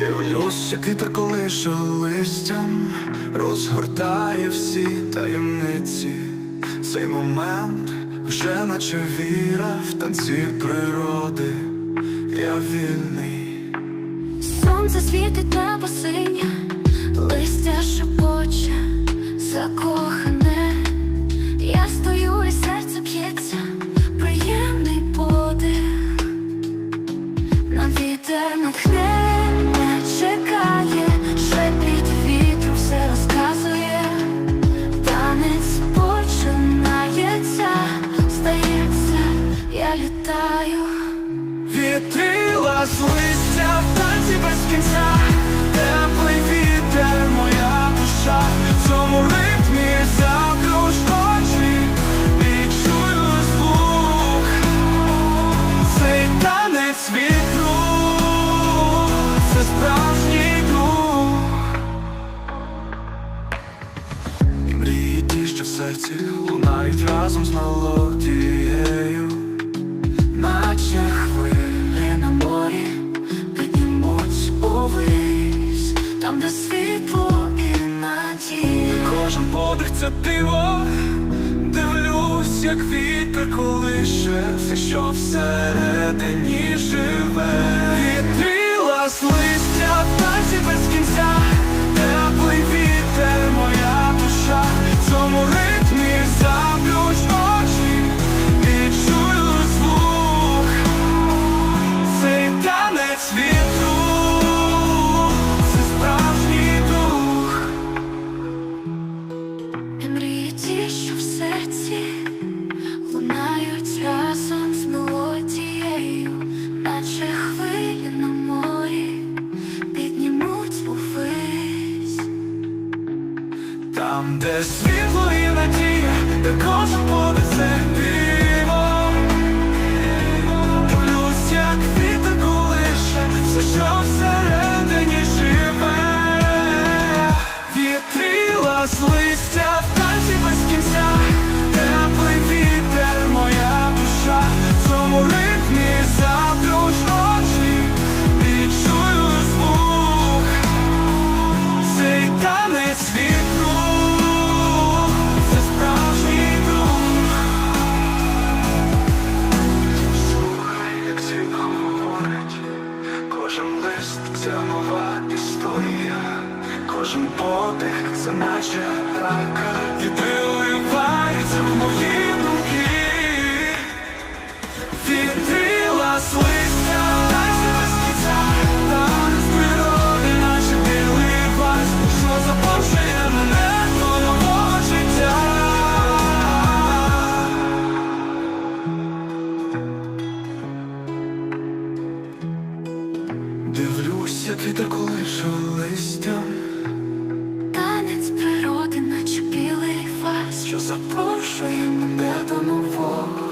Як колише листям, розгортає всі таємниці. Цей момент вже наче віра в танці природи. Я вільний. Сонце світить небо синє, листя шепоче, закохане. Листя в танці без кінця, теплий вітер, моя душа, в цьому ритмі заплющ відчую звук, цей танець вітру, це справжній. І мрії ті, що в серці лунають разом з мелодією. Увись Там, де світло і надія Кожен подих це диво. Дивлюсь, як вітер колише. Все, що всередині живе Там, де світло і надія, де кожен буде це кожен це нова історія, кожен подих це наче рака, Дивлюсь, вітер колише листям, Танець природи, наче білий фас, що запрошує мене до нового.